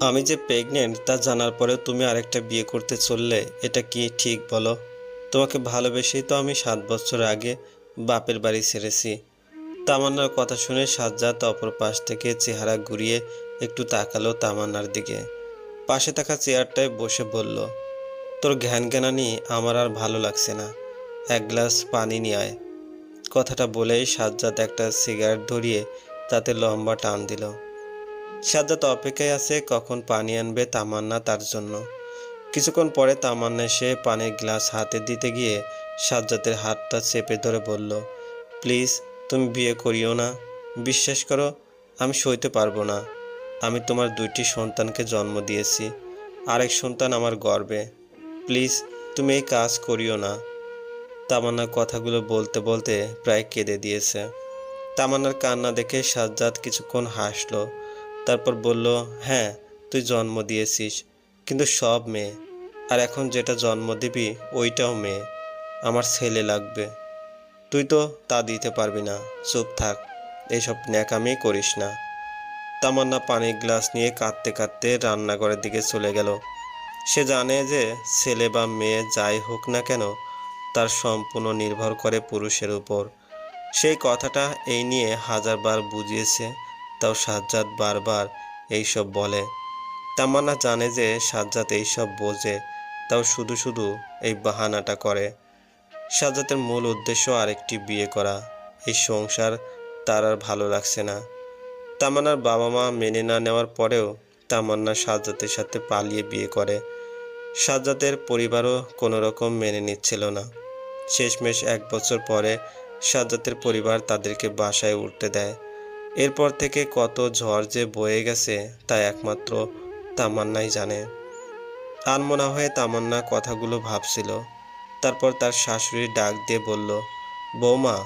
আমি যে প্রেগনেন্ট তা জানার পরেও তুমি আরেকটা বিয়ে করতে চললে, এটা কি ঠিক বলো? তোমাকে ভালোবেসেই তো আমি সাত বছর আগে বাপের বাড়ি ছেড়েছি। তামান্নার কথা শুনে সাজ্জাদ অপর পাশ থেকে চেহারা ঘুরিয়ে একটু তাকালো তামান্নার দিকে। পাশে থাকা চেয়ারটায় বসে বলল, তোর জ্ঞান জ্ঞানানি আমার আর ভালো লাগছে না। এক গ্লাস পানি নিয়ে আয়। কথাটা বলেই সাজ্জাদ একটা সিগারেট ধরিয়ে তাতে লম্বা টান দিল। সাজ্জাদ অপেক্ষায় আছে কখন পানি আনবে তামান্না তার জন্য। কিছুক্ষণ পরে তামান্না এসে পানির গ্লাস হাতে দিতে গিয়ে সাজ্জাদের হাতটা চেপে ধরে বলল, প্লিজ, তুমি বিয়ে করিও না। বিশ্বাস করো, আমি সইতে পারব না। আমি তোমার দুইটি সন্তানকে জন্ম দিয়েছি। আরেক সন্তান আমার গর্বে। প্লিজ, তুমি এই কাজ করিও না। তামান্না কথাগুলো বলতে বলতে প্রায় কেঁদে দিয়েছে। তামান্নার কান্না দেখে সাজ্জাদ কিছুক্ষণ হাসলো। তারপর বলল হ্যাঁ তুই জন্ম দিয়েছিস, কিন্তু সব মেয়ে। আর এখন যেটা জন্ম দিবি, ওইটাও মেয়ে। আমার ছেলে লাগবে। তুই তো তা দিতে পারবি না, চুপ থাক এইসব ন্যাকামি করিস না। তামান্না পানির গ্লাস নিয়ে কাঁদতে কাঁদতে রান্নাঘরের দিকে চলে গেল। সে জানে যে ছেলে বা মেয়ে যাই হোক না কেন, তার সম্পূর্ণ নির্ভর করে পুরুষের উপর। সেই কথাটা এই নিয়ে হাজারবার বুঝিয়েছে। তাও সাজ্জাদ বারবার এইসব বলে। তামান্না জানে যে সাজ্জাদ এইসব বোঝে, তাও শুধু শুধু এই বাহানাটা করে। সাজ্জাদের মূল উদ্দেশ্য আরেকটি বিয়ে করা। এই সংসার তার আর ভালো লাগছে না। তামান্নার বাবা মা মেনে না নেওয়ার পরেও তামান্না সাজ্জাদের সাথে পালিয়ে বিয়ে করে। সাজ্জাদের পরিবারও কোনো রকম মেনে নিচ্ছিল না। শেষমেশ এক বছর পরে সাজ্জাদের পরিবার তাদেরকে বাসায় উঠতে দেয়। এরপর থেকে কত ঝড় যে বয়ে গেছে তা একমাত্র তামান্নাই জানে। আনমনা হয়ে তামান্না কথাগুলো ভাবছিল। তারপর তার শাশুড়ি ডাক দিয়ে বলল, বৌমা,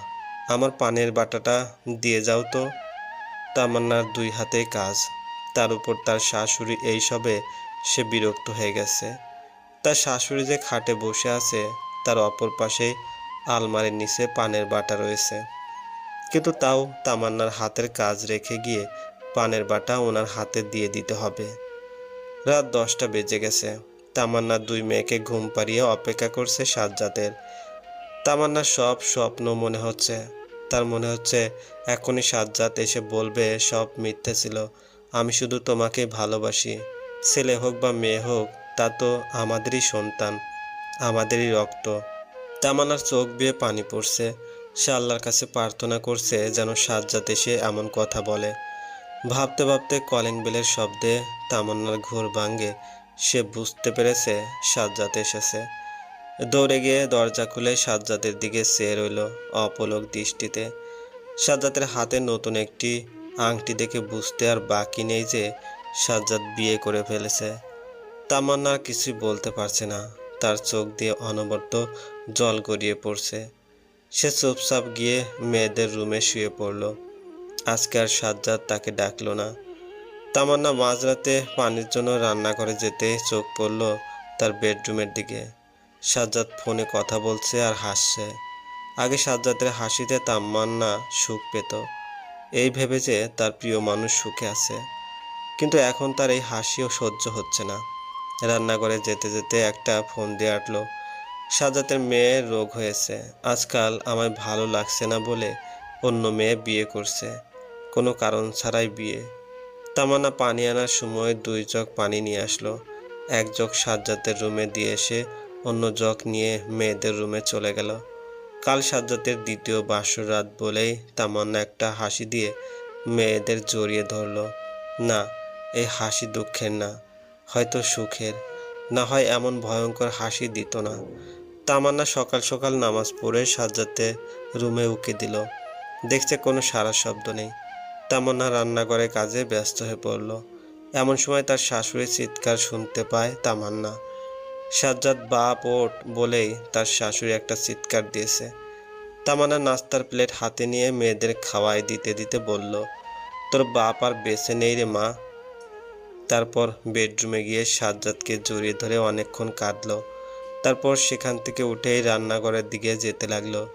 আমার পানের বাটাটা দিয়ে যাও তো। তামান্নার দুই হাতে কাজ। তার উপর তার শাশুড়ি এইসবে সে বিরক্ত হয়ে গেছে। তার শাশুড়ি যে খাটে বসে আছে, তার অপর পাশে আলমারির নিচে পানের বাটা রয়েছে। কিন্তু তাও তামান্নার হাতের কাজ রেখে গিয়ে পানের বাটা ওনার হাতে দিয়ে দিতে হবে। রাত দশটা বেজে গেছে। তামান্না দুই মেয়েকে ঘুম পাড়িয়ে অপেক্ষা করছে সাজ্জাদের। তামান্নার সব স্বপ্ন মনে হচ্ছে। তার মনে হচ্ছে, এখনই সাজ্জাদ এসে বলবে, সব মিথ্যে ছিল। আমি শুধু তোমাকে ভালোবাসি। ছেলে হোক বা মেয়ে হোক, তা তো আমাদেরই সন্তান, আমাদেরই রক্ত। তামান্নার চোখ বেয়ে পানি পড়ছে। সে আল্লাহর কাছে প্রার্থনা করছে যেন সাজ্জাদ এসে এমন কথা বলে। ভাবতে ভাবতে কলিং বেলের শব্দে তামান্নার ঘোর ভাঙ্গে সে বুঝতে পেরেছে সাজ্জাদ এসেছে। দৌড়ে গিয়ে দরজা খুলে সাজ্জাদের দিকে চেয়ে রইল অপলক দৃষ্টিতে। সাজ্জাদের হাতে নতুন একটি আংটি দেখে বুঝতে আর বাকি নেই যে সাজ্জাদ বিয়ে করে ফেলেছে। তামান্না আর কিছুই বলতে পারছে না, তার চোখ দিয়ে অনবরত জল গড়িয়ে পড়ছে। সে চুপচাপ গিয়ে মেয়েদের রুমে শুয়ে পড়ল। আজকে আর সাজ্জাদ তাকে ডাকলো না। তামান্না মাঝরাতে পানির জন্য রান্না করে যেতে চোখ পড়ল তার বেডরুমের দিকে। সাজ্জাদ ফোনে কথা বলছে আর হাসছে। আগে সাজ্জাদের হাসিতে তামান্না সুখ পেত। এই ভেবে যে তার প্রিয় মানুষ সুখে আছে। কিন্তু এখন তার এই হাসিও সহ্য হচ্ছে না। রান্নাঘরে যেতে যেতে একটা ফোন দিয়ে আটলো। সাজাতের মেয়ের রোগ হয়েছে। আজকাল আমায় ভালো লাগছে না বলে অন্য মেয়ে বিয়ে করছে। কোনো কারণ ছাড়াই বিয়ে। তামান্না পানি আনার সময় দুই জগ পানি নিয়ে আসলো। এক জগ সাজ্জাতের রুমে দিয়ে এসে অন্য জগ নিয়ে মেয়েদের রুমে চলে গেল। কাল সাজ্জাতের দ্বিতীয় বাসর রাত বলেই তামান্না একটা হাসি দিয়ে মেয়েদের জড়িয়ে ধরলো। না এই হাসি দুঃখের না, হয়তো সুখের। না হয় এমন ভয়ঙ্কর হাসি দিত না। তামান্না সকাল সকাল নামাজ পড়ে সাজ্জাতে রুমে উকি দিল। দেখছে কোনো সারা শব্দ নেই। তামান্না রান্নাঘরে কাজে ব্যস্ত হয়ে পড়ল। এমন সময় তার শাশুড়ির চিৎকার শুনতে পায় তামান্না। সাজ্জাদ বাপ ওট বলেই তার শাশুড়ি একটা চিৎকার দিয়েছে। তামান্না নাস্তার প্লেট হাতে নিয়ে মেয়েদের খাওয়াই দিতে দিতে বলল, তোর বাপ আর বেছে নেই রে মা। তারপর বেডরুমে গিয়ে সাজ্জাদকে জড়িয়ে ধরে অনেকক্ষণ কাঁদলো। তারপর সেখান থেকে উঠেই রান্নাঘরের দিকে যেতে লাগল।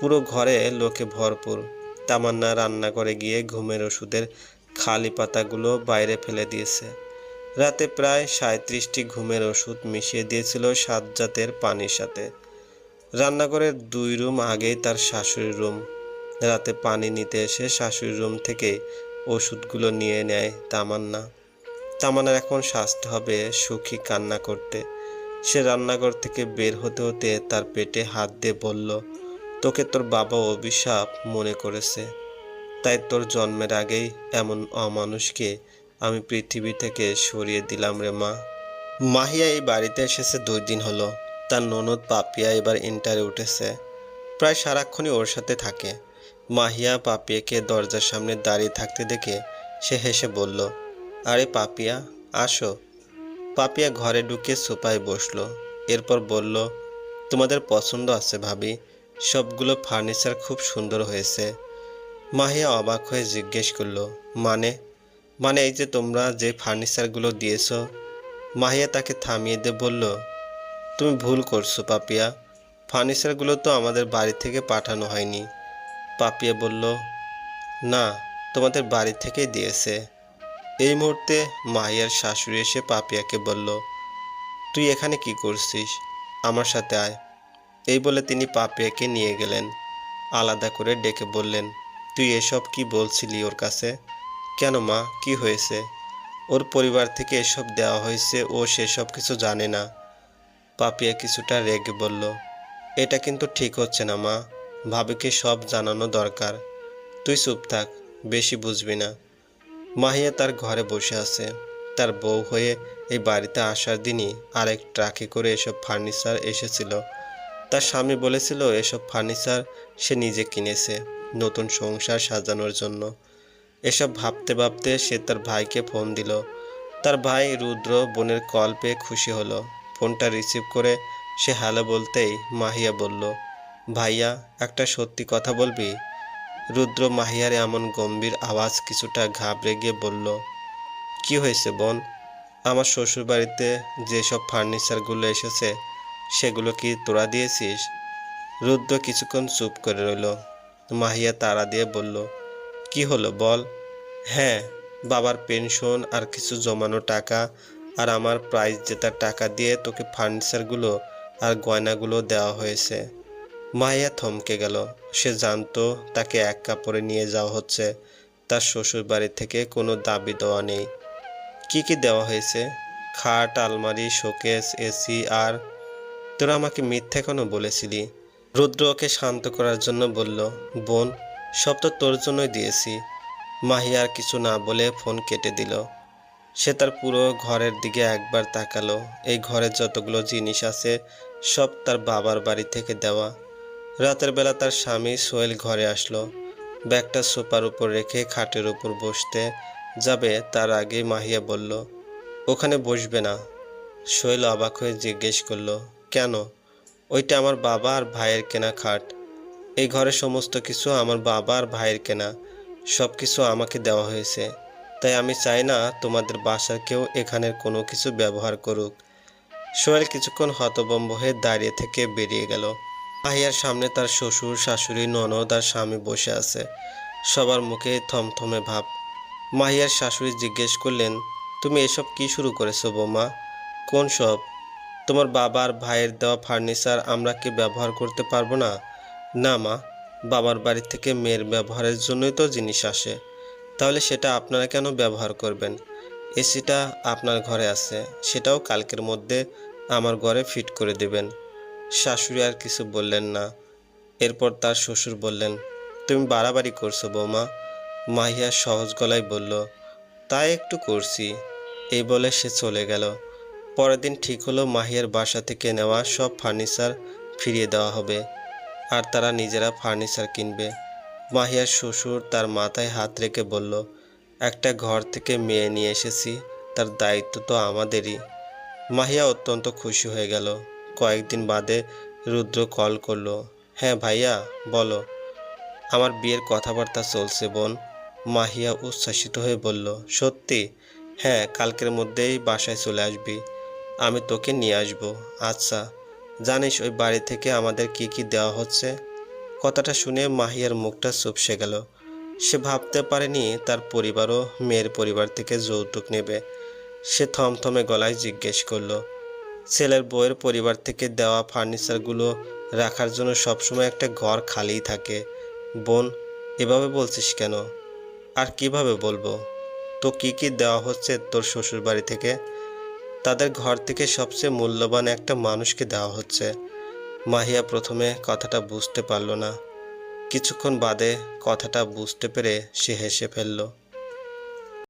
পুরো ঘরে লোকে ভরপুর। তামান্না রান্নাঘরে গিয়ে ঘুমের ওষুধের খালি পাতাগুলো বাইরে ফেলে দিয়েছে। রাতে প্রায় সাঁত্রিশটি ঘুমের ওষুধ মিশিয়ে দিয়েছিল সাজ্জাতের পানির সাথে। রান্নাঘরের দুই রুম আগেই তার শাশুড়ির রুম। রাতে পানি নিতে এসে শাশুড়ির রুম থেকে ওষুধগুলো নিয়ে নেয় তামান্না। তামান্নার এখন স্বাস্থ্য হবে সুখী কান্না করতে। সে রান্নাঘর থেকে বের হতে হতে তার পেটে হাত দিয়ে বলল, তোকে তোর বাবা অভিশাপ মনে করেছে। তাই তোর জন্মের আগেই এমন অমানুষকে আমি পৃথিবী থেকে সরিয়ে দিলাম রে মা। মাহিয়া এই বাড়িতে এসেছে দুই দিন হলো। তার ননদ পাপিয়া এবার ইন্টারে উঠেছে। প্রায় সারাক্ষণই ওর সাথে থাকে। মাহিয়া পাপিয়াকে দরজার সামনে দাঁড়িয়ে থাকতে দেখে সে হেসে বলল, আরে পাপিয়া, আসো। পাপিয়া ঘরে ঢুকে সোফায় বসল। এরপর বলল, তোমাদের পছন্দ আছে ভাবি। সবগুলো ফার্নিচার খুব সুন্দর হয়েছে। মাহিয়া অবাক হয়ে জিজ্ঞেস করল মানে? মানে এই যে তোমরা যে ফার্নিচারগুলো দিয়েছ? মাহিয়া তাকে থামিয়ে দিয়ে বলল, তুমি ভুল করছ পাপিয়া। ফার্নিচারগুলো তো আমাদের বাড়ি থেকে পাঠানো হয়নি। পাপিয়া বলল, না, তোমাদের বাড়ি থেকেই দিয়েছে। এই মুহূর্তে মাহিয়ার শাশুড়ি এসে পাপিয়াকে বলল, তুই এখানে কি করছিস? আমার সাথে আয়। এই বলে তিনি পাপিয়াকে নিয়ে গেলেন। আলাদা করে ডেকে বললেন, তুই এসব কি বলছিলি ওর কাছে? কেন মা, কি হয়েছে? ওর পরিবার থেকে এসব দেওয়া হয়েছে, ও সেসব কিছু জানে না। পাপিয়া কিছুটা রেগে বলল, এটা কিন্তু ঠিক হচ্ছে না মা। ভাবিকে সব জানানো দরকার। তুই চুপ থাক, বেশি বুঝবি না। মাহিয়া তার ঘরে বসে আছে। তার বউ হয়ে এই বাড়িতে আসার দিনই আরেক ট্রাকে করে এসব ফার্নিচার এসেছিল। তার স্বামী বলেছিল, এসব ফার্নিচার সে নিজে কিনেছে নতুন সংসার সাজানোর জন্য। এসব ভাবতে ভাবতে সে তার ভাইকে ফোন দিল। তার ভাই রুদ্র বোনের কল পেয়ে খুশি হলো। ফোনটা রিসিভ করে সে হ্যালো বলতেই মাহিয়া বলল, ভাইয়া, একটা সত্যি কথা বলবি? রুদ্র মাহিয়ার এমন গম্ভীর আওয়াজ কিছুটা ঘাবড়ে গিয়ে বলল, কি হয়েছে বোন? আমার শ্বশুর বাড়িতে যেসব ফার্নিচারগুলো এসেছে, সেগুলো কি তোরা দিয়েছিস? রুদ্র কিছুক্ষণ চুপ করে রইল। মাহিয়া তাড়া দিয়ে বলল, কি হলো বল? হ্যাঁ বাবার পেনশন আর কিছু জমানো টাকা আর আমার প্রাইজ জেতার টাকা দিয়ে তোকে ফার্নিচারগুলো আর গয়নাগুলো দেওয়া হয়েছে। মাহিয়া থমকে গেল। সে জানতো তাকে এক কাপড়ে নিয়ে যাওয়া হচ্ছে। তার শ্বশুর বাড়ি থেকে কোনো দাবি দেওয়া নেই। কি কি দেওয়া হয়েছে? খাট, আলমারি, শোকেস, এসি আর তোরা আমাকে মিথ্যে কেন বলেছিলি? রুদ্র ওকে শান্ত করার জন্য বলল, বোন, সব তো তোর জন্যই দিয়েছি। মাহি আর কিছু না বলে ফোন কেটে দিল। সে তার পুরো ঘরের দিকে একবার তাকালো। এই ঘরে যতগুলো জিনিস আছে, সব তার বাবার বাড়ি থেকে দেওয়া। রাতের বেলা তার স্বামী সোহেল ঘরে আসলো। ব্যাগটা সোফার উপর রেখে খাটের উপর বসতে যাবে তার আগে মাহিয়া বলল, ওখানে বসবে না। সোহেল অবাক হয়ে জিজ্ঞেস করল, কেন? ওইটা আমার বাবা আর ভাইয়ের কেনা খাট। এই ঘরে সমস্ত কিছু আমার বাবা আর ভাইয়ের কেনা। সব কিছু আমাকে দেওয়া হয়েছে। তাই আমি চাই না তোমাদের বাসার কেউ এখানের কোনো কিছু ব্যবহার করুক। সোহেল কিছুক্ষণ হতবম্ব হয়ে দাঁড়িয়ে থেকে বেরিয়ে গেল। মাহিয়ার সামনে তার শ্বশুর, শাশুড়ি, ননদ আর স্বামী বসে আছে। সবার মুখে থমথমে ভাব। মাহিয়ার শাশুড়ি জিজ্ঞেস করলেন, তুমি এসব কি শুরু করেছ বৌমা? কোন সব? তোমার বাবার ভাইয়ের দেওয়া ফার্নিচার আমরা কি ব্যবহার করতে পারব না? না মা, বাবার বাড়ি থেকে মেয়ের ব্যবহারের জন্যই তো জিনিস আসে। তাহলে সেটা আপনারা কেন ব্যবহার করবেন? এসিটা আপনার ঘরে আছে, সেটাও কালকের মধ্যে আমার ঘরে ফিট করে দেবেন। শাশুড়ি আর কিছু বললেন না। এরপর তার শ্বশুর বললেন, তুমি বাড়াবাড়ি করছ বৌমা। মাহিয়া সহজ গলায় বলল, তাই একটু করছি। এই বলে সে চলে গেল। পরের দিন ঠিক হলো মাহিয়ার বাসা থেকে নেওয়া সব ফার্নিচার ফিরিয়ে দেওয়া হবে, আর তারা নিজেরা ফার্নিচার কিনবে। মাহিয়ার শ্বশুর তার মাথায় হাত রেখে বলল, একটা ঘর থেকে মেয়ে নিয়ে এসেছি, তার দায়িত্ব তো আমাদেরই। মাহিয়া অত্যন্ত খুশি হয়ে গেল। কয়েকদিন বাদে রুদ্র কল করল। হ্যাঁ ভাইয়া, বলো। আমার বিয়ের কথাবার্তা চলছে, বোন। মাহিয়া উচ্ছ্বাসিত হয়ে বলল, সত্যি? হ্যাঁ কালকের মধ্যেই বাসায় চলে আসবি। আমি তোকে নিয়ে আসব। আচ্ছা জানিস ওই বাড়ি থেকে আমাদের কি কি দেওয়া হচ্ছে? কথাটা শুনে মাহিয়ার মুখটা চুপসে গেল। সে ভাবতে পারেনি তার পরিবারও মেয়ের পরিবার থেকে যৌতুক নেবে। সে থমথমে গলায় জিজ্ঞেস করল ছেলের বউয়ের পরিবার থেকে দেওয়া ফার্নিচারগুলো রাখার জন্য সবসময় একটা ঘর খালিই থাকে। বোন, এভাবে বলছিস কেন? আর কীভাবে বলব? তো কি কি দেওয়া হচ্ছে তোর শ্বশুর বাড়ি থেকে? তাদের ঘর থেকে সবচেয়ে মূল্যবান একটা মানুষকে দেওয়া হচ্ছে। মাহিয়া প্রথমে কথাটা বুঝতে পারল না। কিছুক্ষণ বাদে কথাটা বুঝতে পেরে সে হেসে ফেলল।